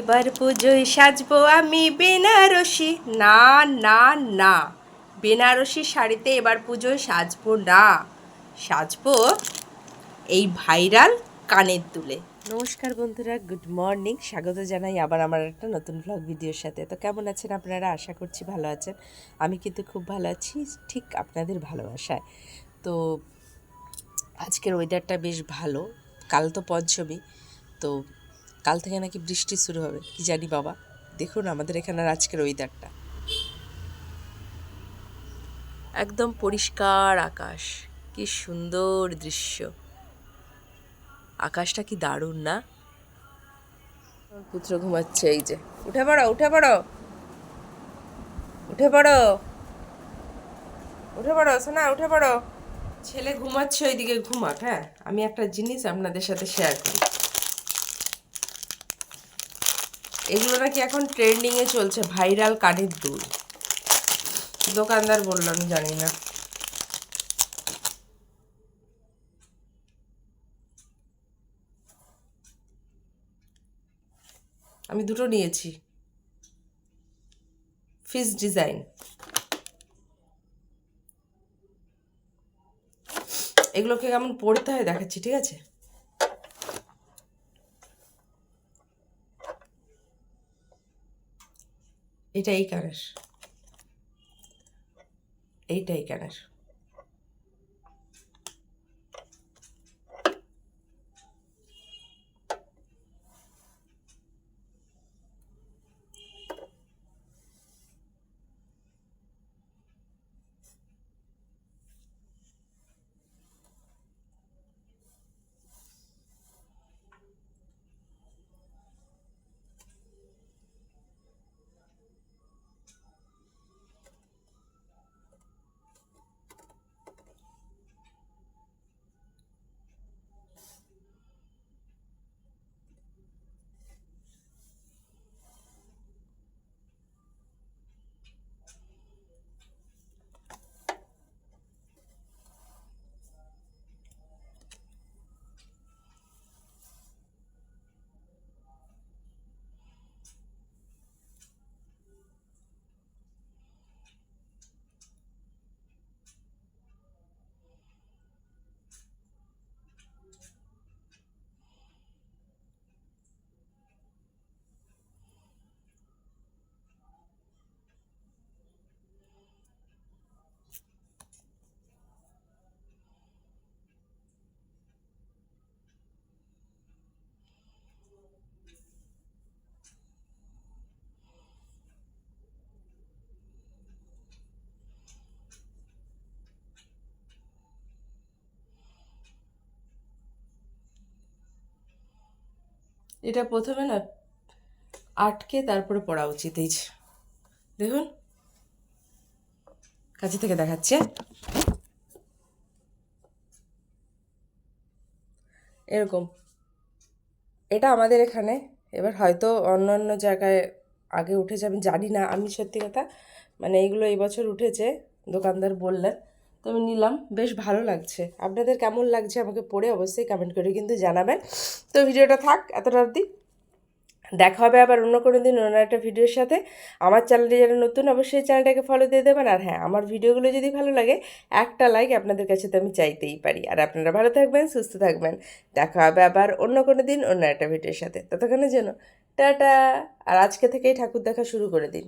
এবার পুজোয় সাজবো আমি বেনারসি। না না না। বেনারসি শাড়িতে এবার পুজোয় সাজবো না। সাজবো এই ভাইরাল কানের দুলে। নমস্কার বন্ধুরা, গুড মর্নিং। স্বাগত জানাই আবার আমার একটা নতুন ব্লগ ভিডিওর সাথে। তো কেমন আছেন আপনারা? আশা করছি ভালো আছেন। আমি কিন্তু খুব ভালো আছি, ঠিক আপনাদের ভালোবাসায়। তো আজকের ওয়েদারটা বেশ ভালো। কাল তো পঞ্চমী, তো কাল থেকে নাকি বৃষ্টি শুরু হবে কি জানি বাবা। দেখুন আমাদের এখানের আজকের ওয়েদারটা একদম পরিষ্কার আকাশ কি সুন্দর দৃশ্য। আকাশটা কি দারুণ না? পুত্র ঘুমাচ্ছে এই যে। উঠে পড়ো উঠে পড়ো। উঠে পড়ো। উঠে পড়ো সোনা উঠে পড়ো। ছেলে ঘুমাচ্ছে ওইদিকে ঘুমাক হ্যাঁ? আমি একটা জিনিস আপনাদের সাথে শেয়ার করি। এগুলো নাকি এখন ট্রেন্ডিংয়ে চলছে ভাইরাল কাঠের দুল। দোকানদার বলল, আমি জানি না। আমি দুটো নিয়েছি। ফিস ডিজাইন এগুলোকে কেমন পড়তে হয় দেখাচ্ছি, ঠিক আছে? এটা এই এইটাই এইটা এটা প্রথমে না আটকে তারপরে পড়া উচিত, এই যে। দেখুন। কাছে থেকে দেখাচ্ছে। এরকম। এটা আমাদের এখানে। এবার হয়তো অন্য অন্য জায়গায় আগে উঠেছে আমি জানি না। আমি সত্যি কথা মানে এইগুলো এই বছর উঠেছে, দোকানদার বললেন। তো আমি নিলাম। বেশ ভালো লাগছে। আপনাদের কেমন লাগছে আমাকে পড়ে অবশ্যই কমেন্ট করে কিন্তু জানাবেন। তো ভিডিওটা থাক, এতটা অবধি। দেখা হবে আবার অন্য কোনো দিন, অন্য একটা ভিডিওর সাথে। আমার চ্যানেলটি যারা নতুন, অবশ্যই চ্যানেলটাকে ফলো দিয়ে দেবেন। আর হ্যাঁ আমার ভিডিওগুলো যদি ভালো লাগে, একটা লাইক আপনাদের কাছে তো আমি চাইতেই পারি। আর আপনারা ভালো থাকবেন, সুস্থ থাকবেন। দেখা হবে আবার অন্য কোনো দিন, অন্য একটা ভিডিওর সাথে। ততক্ষণের জন্য, টাটা। আর আজকে থেকেই ঠাকুর দেখা শুরু করে দিন।